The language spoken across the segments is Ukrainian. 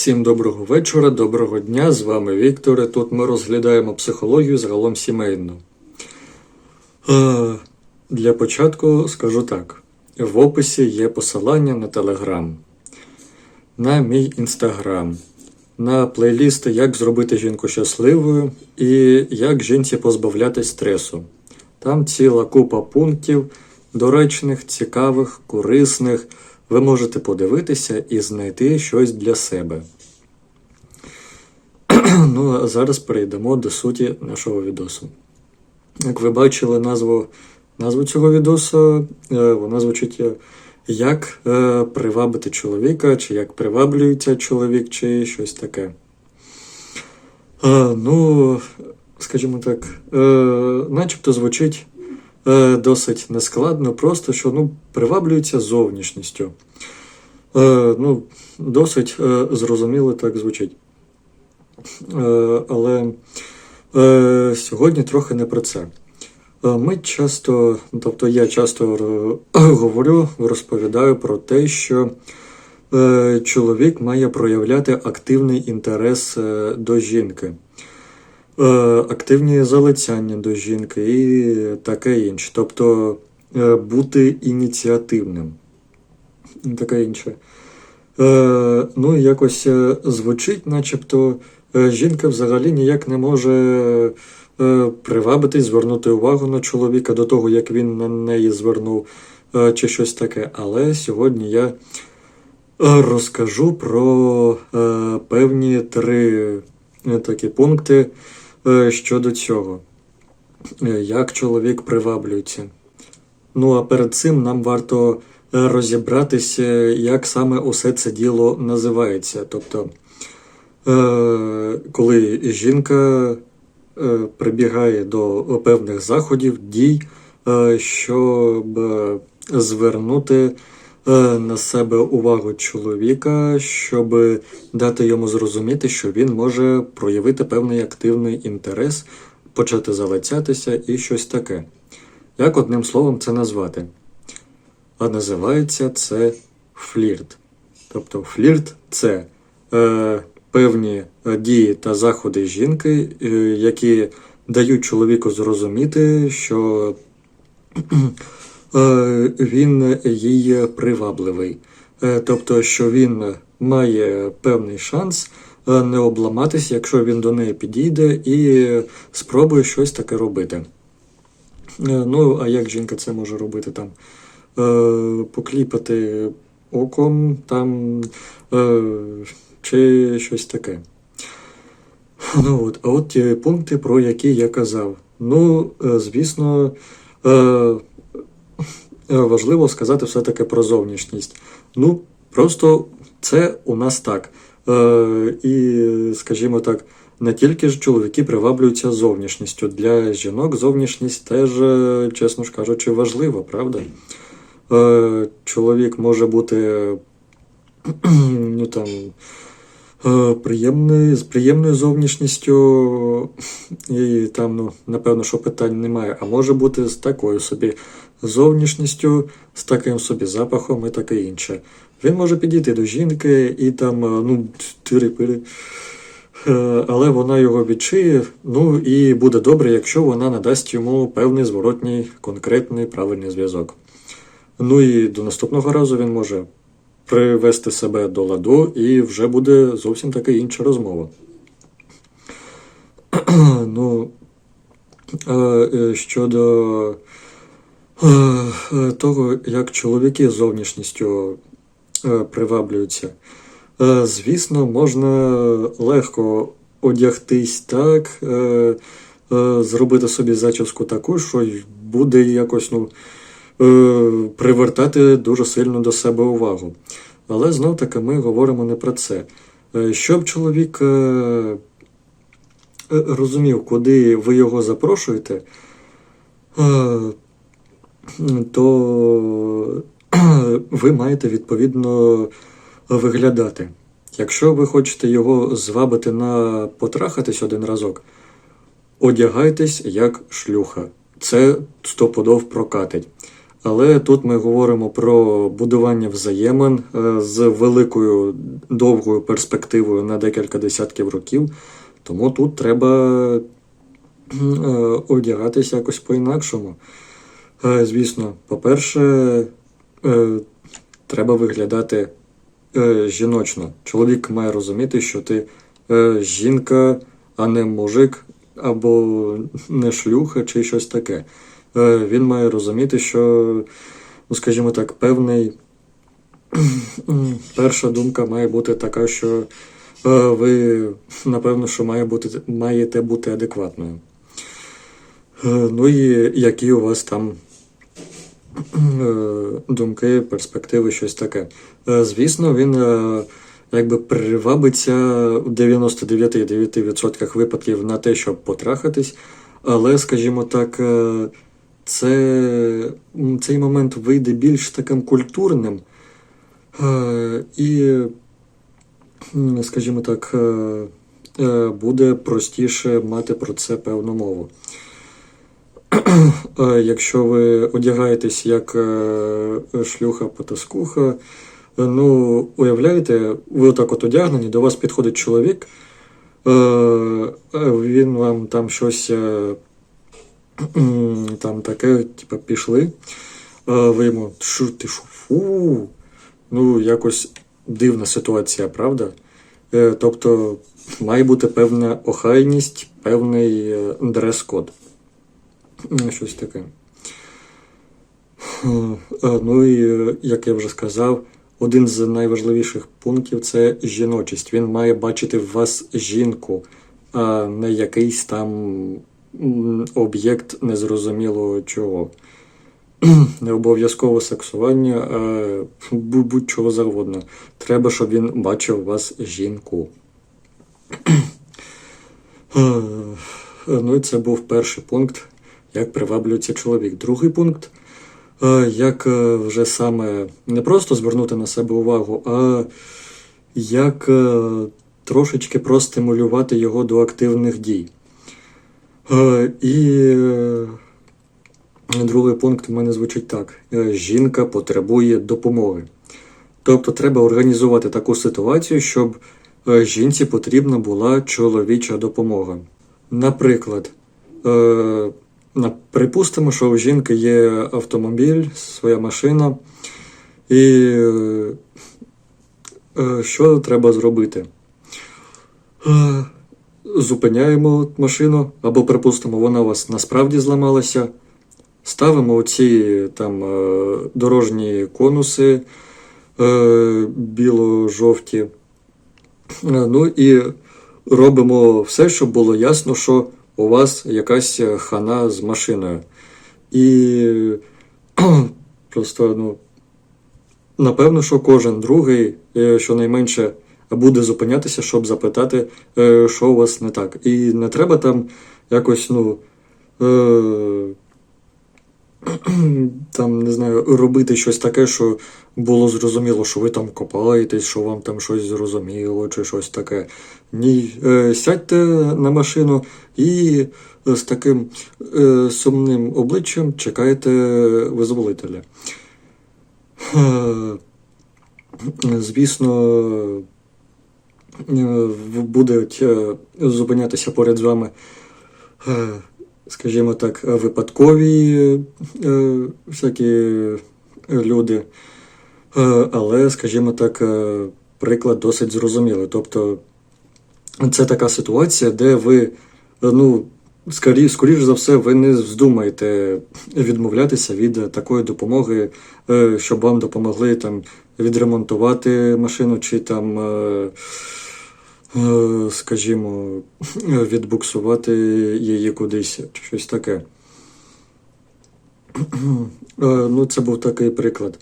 Всім доброго вечора, доброго дня. З вами Віктор. І Тут ми розглядаємо психологію загалом сімейну. Е, Для початку скажу так: в описі є посилання на Телеграм, на мій інстаграм, на плейлісти Як зробити жінку щасливою і як жінці позбавляти стресу. Там ціла купа пунктів, доречних, цікавих, корисних. Ви можете подивитися і знайти щось для себе. ну, а зараз перейдемо до суті нашого відосу. Як ви бачили назву, назву цього відосу, е, вона звучить е, як е, привабити чоловіка, чи як приваблюється чоловік, чи щось таке. Ну, скажімо так, начебто звучить е, досить нескладно, просто що ну, приваблюється зовнішністю. Е, ну, досить е, зрозуміло так звучить. Е, але е, сьогодні трохи не про це. Е, Ми часто, тобто я часто говорю, розповідаю про те, що е, чоловік має проявляти активний інтерес е, до жінки, активні залицяння до жінки і таке інше. Тобто е, бути ініціативним. Таке інше. Е, ну, якось е, звучить, начебто, е, жінка взагалі ніяк не може е, привабитись, звернути увагу на чоловіка до того, як він на неї звернув, е, чи щось таке. Але сьогодні я е, розкажу про е, певні три е, такі пункти е, щодо цього, Е, як чоловік приваблюється. Ну а перед цим нам варто е, розібратися, як саме усе це діло називається. Тобто, е, коли жінка е, прибігає до певних заходів, дій, е, щоб е, звернути е, на себе увагу чоловіка, щоб дати йому зрозуміти, що він може проявити певний активний інтерес, почати залицятися і щось таке. Як одним словом це назвати? А називається це флірт. Тобто флірт це е, певні е, дії та заходи жінки, е, які дають чоловіку зрозуміти, що е, він їй привабливий. Е, тобто, що він має певний шанс е, не обламатись, якщо він до неї підійде і спробує щось таке робити. Е, Ну, а як жінка це може робити там? Е, покліпати оком там е, чи щось таке. Ну, от, а от ті пункти, про які я казав. Ну, е, звісно, е, е, важливо сказати все-таки про зовнішність. Ну, просто це у нас так. Е, і, скажімо так, не тільки ж чоловіки приваблюються зовнішністю. Для жінок зовнішність теж, е, чесно ж кажучи, важлива, правда? Е, чоловік може бути ну, там, е, приємний, з приємною зовнішністю, і там, ну, напевно, що питань немає, а може бути з такою собі зовнішністю, з таким собі запахом і таке інше. Він може підійти до жінки і там, е, ну, тири-пири. Е, Але вона його відчиє, ну і буде добре, якщо вона надасть йому певний зворотній, конкретний правильний зв'язок. Ну і до наступного разу він може привести себе до ладу, і вже буде зовсім таки інша розмова. ну, е, щодо того, як чоловіки зовнішністю е, приваблюються. Е, Звісно, можна легко одягтись так, е, е, зробити собі зачіску таку, що буде якось ну, е, привертати дуже сильно до себе увагу. Але знов таки ми говоримо не про це. Е, Щоб чоловік е, е, розумів, куди ви його запрошуєте, е, то ви маєте відповідно виглядати. Якщо ви хочете його звабити на потрахатись один разок, одягайтесь як шлюха. Це стопудов прокатить. Але тут ми говоримо про будування взаємин е, з великою довгою перспективою на декілька десятків років. Тому тут треба е, одягатись якось по-інакшому. Звісно, по-перше, е, треба виглядати е, жіночно. Чоловік має розуміти, що ти е, жінка, а не мужик, або не шлюха, чи щось таке. Він має розуміти, що, ну, скажімо так, певний перша думка має бути така, що ви, напевно, що має бути, маєте бути адекватною. Ну і які у вас там думки, перспективи, щось таке. Е, Звісно, він е, якби привабиться в 99,9% випадків на те, щоб потрахатись, але, скажімо так, е, це, цей момент вийде більш таким культурним е, і, скажімо так, е, е, буде простіше мати про це певну мову. Якщо ви одягаєтесь як е, шлюха потаскуха, ну, уявляєте, ви отак от одягнені, до вас підходить чоловік, е, е, він вам там щось там таке, типу, пішли, ви йому, що ти що, фу, ну, якось дивна ситуація, правда? Тобто має бути певна охайність, певний дрес-код. Ну, Щось таке. Е, е, Ну і, е, як я вже сказав, один з найважливіших пунктів це жіночість. Він має бачити в вас жінку, а не якийсь там об'єкт незрозуміло чого. Не обов'язково сексування, а будь-чого завгодно. Треба, щоб він бачив вас жінку. Ну і це був перший пункт, як приваблюється чоловік. Другий пункт, е, як е, вже саме не просто звернути на себе увагу, а як е, трошечки простимулювати його до активних дій. І другий пункт у мене звучить так: жінка потребує допомоги. Тобто треба організувати таку ситуацію, щоб жінці потрібна була чоловіча допомога. Наприклад, на- припустимо, що у жінки є автомобіль, своя машина, і е, е, що треба зробити? Е, Зупиняємо машину, або, припустимо, вона у вас насправді зламалася. Ставимо оці там дорожні конуси біло-жовті. Ну і робимо все, щоб було ясно, що у вас якась е, хана з машиною. І просто, ну, напевно, що кожен другий, е, щонайменше, буде зупинятися, щоб запитати, е, що у вас не так. І не треба там якось, ну. Там, не знаю, робити щось таке, що було зрозуміло, що ви там копаєтесь, що вам там щось зрозуміло, чи щось таке. Ні, сядьте на машину і з таким е, сумним обличчям визволителя. Е, Звісно, е, будуть е, зупинятися поряд з вами е, скажімо так, випадкові е, всякі люди. Е, але, скажімо так, е, приклад досить зрозумілий. Тобто це така ситуація, де ви, е, ну, скорі, скоріш за все, ви не вздумаєте відмовлятися від такої допомоги, е, щоб вам допомогли там відремонтувати машину чи там. Е, е, скажімо, відбуксувати її кудись, чи щось таке. Е, Ну, це був такий приклад.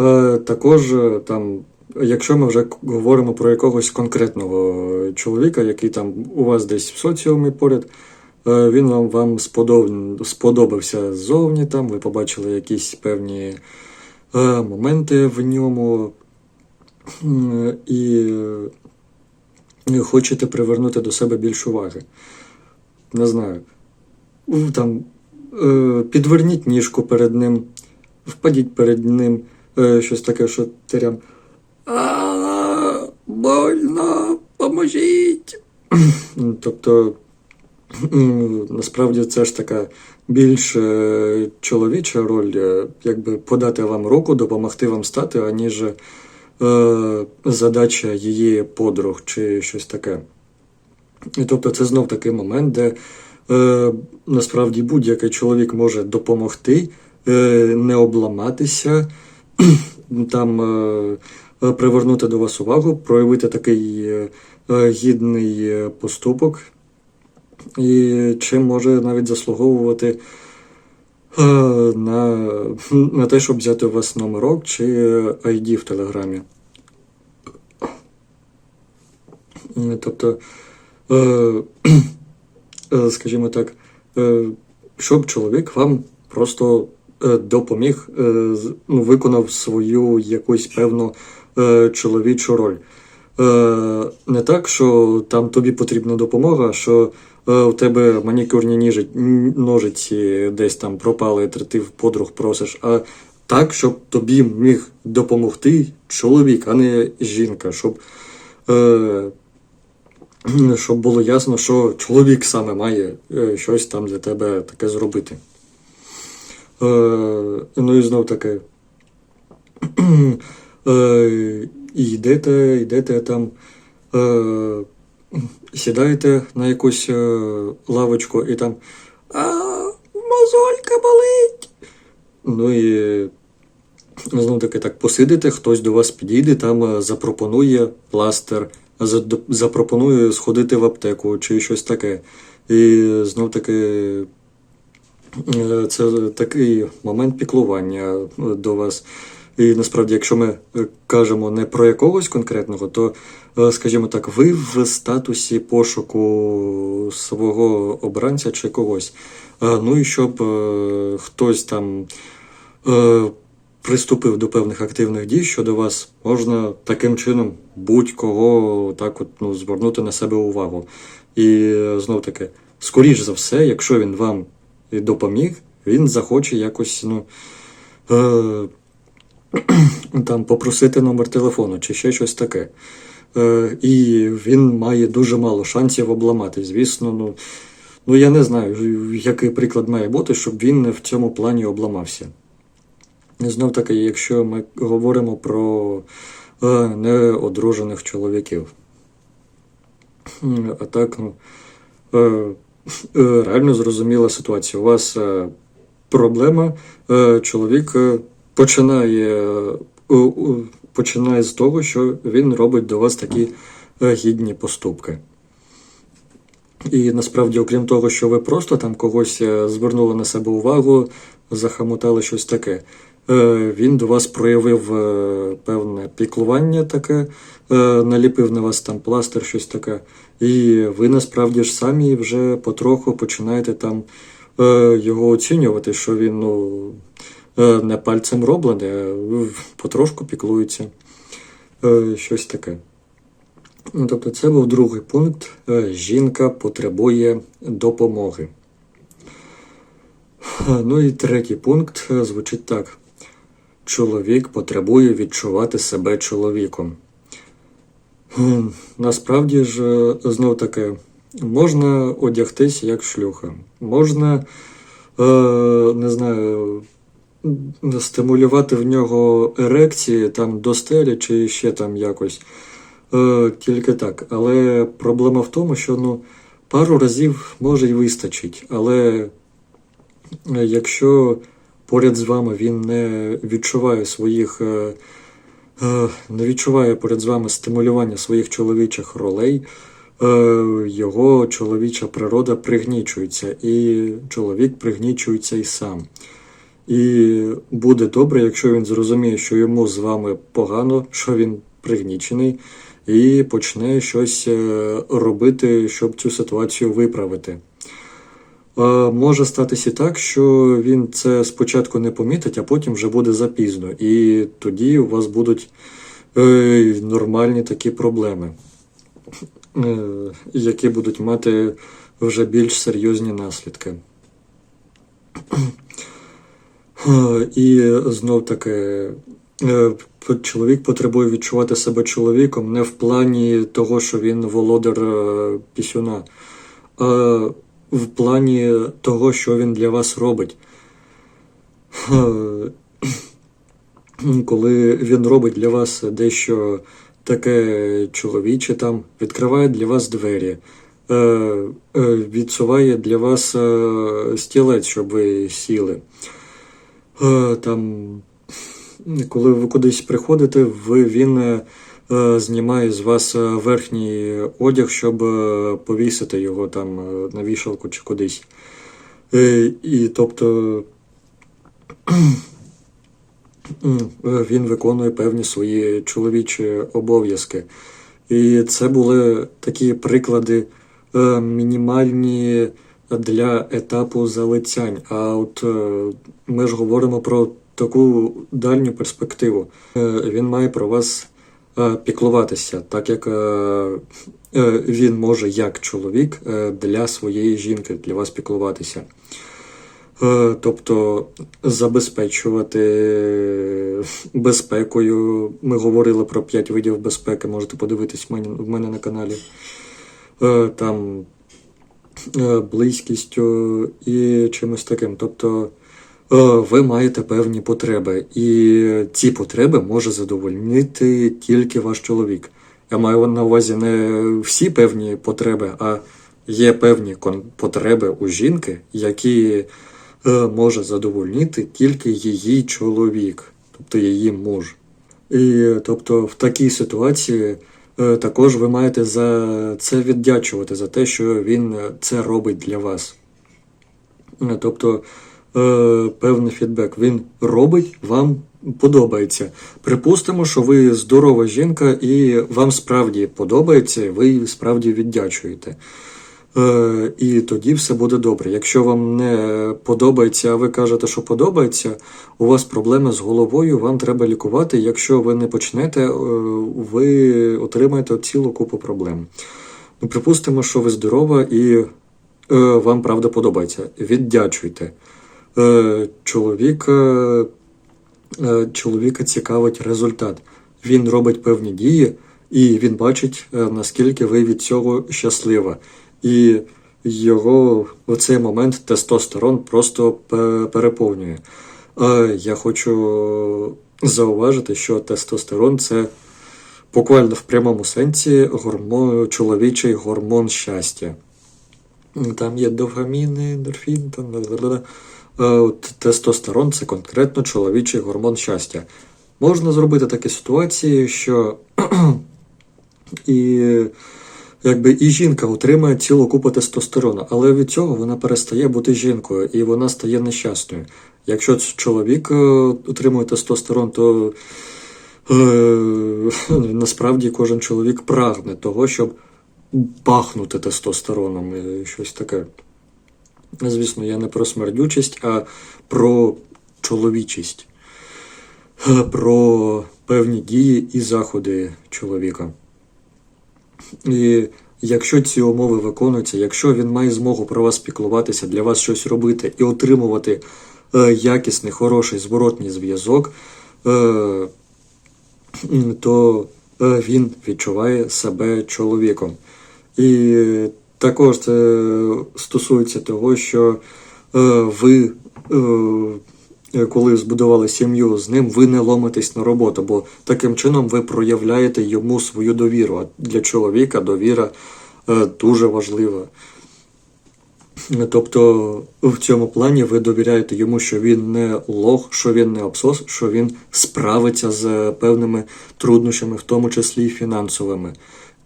Е, Також е, там, якщо ми вже говоримо про якогось конкретного чоловіка, який там у вас десь в соціумі поряд, е, він вам, вам сподоб... сподобався ззовні, там, ви побачили якісь певні е, моменти в ньому. І хочете привернути до себе більше уваги. Не знаю. Там, е, підверніть ніжку перед ним, впадіть перед ним щось таке, що терям. А, больно, поможіть. Тобто, насправді це ж така більш е, чоловіча роль, е, якби подати вам руку, допомогти вам стати, аніж е, задача її подруг чи щось таке. І тобто це знов такий момент, де е, насправді будь-який чоловік може допомогти, е, не обламатися, там е, привернути до вас увагу, проявити такий е, е, гідний е, поступок, і чим може навіть заслуговувати е, на, на те, щоб взяти у вас номерок чи ID в Телеграмі. Е, Тобто, е, е, скажімо так, е, щоб чоловік вам просто е, допоміг, е, ну, виконав свою якусь певну е, чоловічу роль. Е, Не так, що там тобі потрібна допомога, що е, у тебе манікюрні ножиці десь там пропали, ти в подруг просиш, а так, щоб тобі міг допомогти чоловік, а не жінка, щоб е, щоб було ясно, що чоловік саме має е, щось там для тебе таке зробити. Е, ну і знов таки. Е, і йдете, йдете там, е, сідаєте на якусь лавочку і там. А, мозолька болить. Ну і знов таки так посидите, хтось до вас підійде, там запропонує пластир, запропонує сходити в аптеку чи щось таке. І знов таки це такий момент піклування е, до вас. І насправді, якщо ми е, кажемо не про якогось конкретного, то, е, скажімо так, ви в статусі пошуку свого обранця чи когось. Е, Ну і щоб е, хтось там е, приступив до певних активних дій щодо вас, можна таким чином будь-кого так от, ну, звернути на себе увагу. І знов таки, скоріш за все, якщо він вам допоміг, він захоче якось ну, е, там, попросити номер телефону чи ще щось таке. Е, і він має дуже мало шансів обламати. Звісно, ну, ну я не знаю, який приклад має бути, щоб він в цьому плані обламався. Знов таки, якщо ми говоримо про е, неодружених чоловіків. А так, ну, е, реально зрозуміла ситуація. У вас е, проблема, е, чоловік е, починає, е, е, починає з того, що він робить до вас такі е, гідні поступки. І насправді, окрім того, що ви просто там когось е, звернули на себе увагу, захамотали щось таке, е, він до вас проявив е, певне піклування таке, е, наліпив на вас там пластир, щось таке. І ви насправді ж самі вже потроху починаєте там е, його оцінювати, що він ну, е, не пальцем роблений, а потрошку піклується. Е, Щось таке. Ну, Тобто це був другий пункт. Е, Жінка потребує допомоги. Е, Ну і третій пункт е, звучить так: чоловік потребує відчувати себе чоловіком. Насправді ж, е, знов таки, можна одягтись як шлюха, можна, е, не знаю, стимулювати в нього ерекції там до стелі чи ще там якось. Е, тільки так. Але проблема в тому, що ну, пару разів може й вистачить. Але е, якщо поряд з вами він не відчуває своїх, е, е, не відчуває поряд з вами стимулювання своїх чоловічих ролей, е, його чоловіча природа пригнічується, і чоловік пригнічується і сам. І буде добре, якщо він зрозуміє, що йому з вами погано, що він пригнічений, і почне щось робити, щоб цю ситуацію виправити. Може статися так, що він це спочатку не помітить, а потім вже буде запізно. І тоді у вас будуть е, нормальні такі проблеми, е, які будуть мати вже більш серйозні наслідки. Е, І знов таки, чоловік потребує відчувати себе чоловіком не в плані того, що він володар пісюна, а в плані того, що він для вас робить. Коли він робить для вас дещо таке чоловіче, там відкриває для вас двері, е, е, відсуває для вас е, стілець, щоб ви сіли. Там, коли ви кудись приходите, ви, він знімає з вас е, верхній одяг, щоб е, повісити його там е, на вішалку чи кудись. Е, І тобто е, він виконує певні свої чоловічі обов'язки. І це були такі приклади е, мінімальні для етапу залицянь. А от е, ми ж говоримо про таку дальню перспективу. Е, Він має про вас е, піклуватися, так як е, е, він може як чоловік е, для своєї жінки, для вас піклуватися. Е, Тобто забезпечувати безпекою. Ми говорили про 5 видів безпеки, можете подивитись в мене, на каналі. Е, Там е, близькістю і чимось таким. Тобто е, ви маєте певні потреби, і ці потреби може задовольнити тільки ваш чоловік. Я маю на увазі не всі певні потреби, а є певні потреби у жінки, які е, може задовольнити тільки її чоловік, тобто її муж. І тобто в такій ситуації е, також ви маєте за це віддячувати, за те, що він е, це робить для вас. Е, Тобто е, певний фідбек він робить, вам подобається. Припустимо, що ви здорова жінка і вам справді подобається, ви справді віддячуєте. Е, і тоді все буде добре. Якщо вам не подобається, а ви кажете, що подобається, у вас проблеми з головою, вам треба лікувати. Якщо ви не почнете, е, ви отримаєте цілу купу проблем. Ну, припустимо, що ви здорова і е, вам правда подобається. Віддячуйте. Е, чоловіка, е, чоловіка цікавить результат. Він робить певні дії, і він бачить, е, наскільки ви від цього щаслива. І його в цей момент тестостерон просто переповнює. Я хочу зауважити, що тестостерон це буквально в прямому сенсі гормон, чоловічий гормон щастя. Там є дофаміни, endорфін, там Тестостерон це конкретно чоловічий гормон щастя. Можна зробити такі ситуації, що і, якби, і жінка отримає цілу купу тестостерону, але від цього вона перестає бути жінкою і вона стає нещасною. Якщо чоловік е, отримує тестостерон, то е, насправді кожен чоловік прагне того, щоб пахнути тестостероном і щось таке. Звісно, я не про смердючість, а про чоловічість, про певні дії і заходи чоловіка. І якщо ці умови виконуються, якщо він має змогу про вас піклуватися, для вас щось робити і отримувати е, якісний, хороший зворотній зв'язок, е, то е, він відчуває себе чоловіком. І також це стосується того, що е, ви, е, коли збудували сім'ю з ним, ви не ломитесь на роботу, бо таким чином ви проявляєте йому свою довіру. А для чоловіка довіра е, дуже важлива. Тобто в цьому плані ви довіряєте йому, що він не лох, що він не абсос, що він справиться з певними труднощами, в тому числі і фінансовими.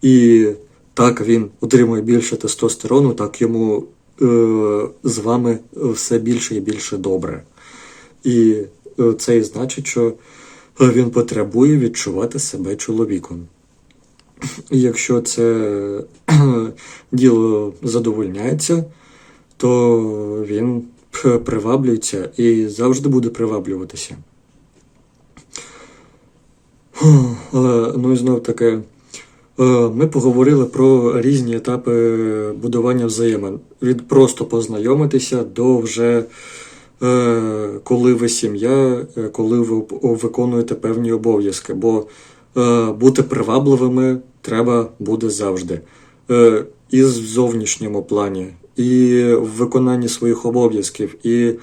І так він отримує більше тестостерону, так йому е, з вами все більше і більше добре. І е, це і значить, що він потребує відчувати себе чоловіком. І якщо це діло задовольняється, то він приваблюється і завжди буде приваблюватися. Але, ну і знов таки, е, ми поговорили про різні етапи будування взаємин. Від просто познайомитися до вже е, коли ви сім'я, е, коли ви виконуєте певні обов'язки. Бо е, бути привабливими треба буде завжди. Е, і в зовнішньому плані, і в виконанні своїх обов'язків, і е,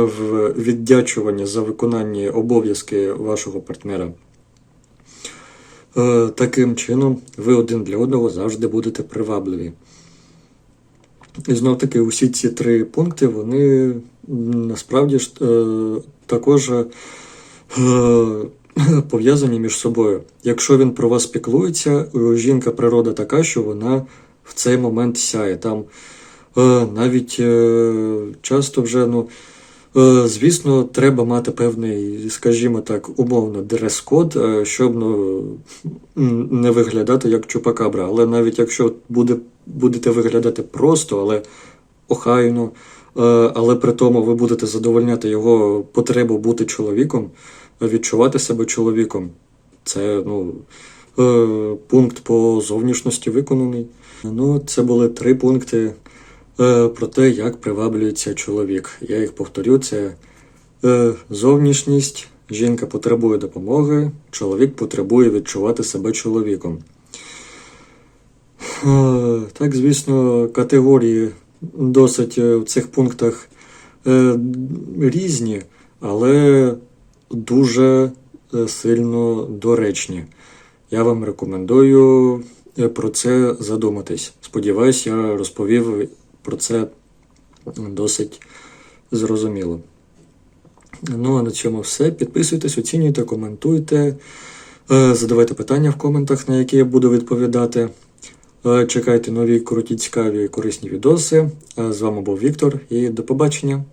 в віддячуванні за виконання обов'язки вашого партнера. Е, Таким чином, ви один для одного завжди будете привабливі. І знов таки, усі ці три пункти, вони насправді ж е, також е, пов'язані між собою. Якщо він про вас піклується, жінка природа така, що вона в цей момент сяє. Там навіть часто вже, ну, звісно, треба мати певний, скажімо так, умовно, дрес-код, е, щоб ну, не виглядати як чупакабра. Але навіть якщо буде, будете виглядати просто, але охайно, е, але при тому ви будете задовольняти його потребу бути чоловіком, відчувати себе чоловіком. Це ну, е, пункт по зовнішності виконаний. Ну, це були три пункти е, про те, як приваблюється чоловік. Я їх повторю: це е, зовнішність, жінка потребує допомоги, чоловік потребує відчувати себе чоловіком. Е, Так, звісно, категорії досить е, в цих пунктах е, різні, але дуже е, сильно доречні. Я вам рекомендую е, про це задуматись. Сподіваюсь, я розповів про це досить зрозуміло. Ну а на цьому все. Підписуйтесь, оцінюйте, коментуйте, е, задавайте питання в коментах, на які я буду відповідати. Е, Чекайте нові круті, цікаві корисні відоси. Е, З вами був Віктор і до побачення.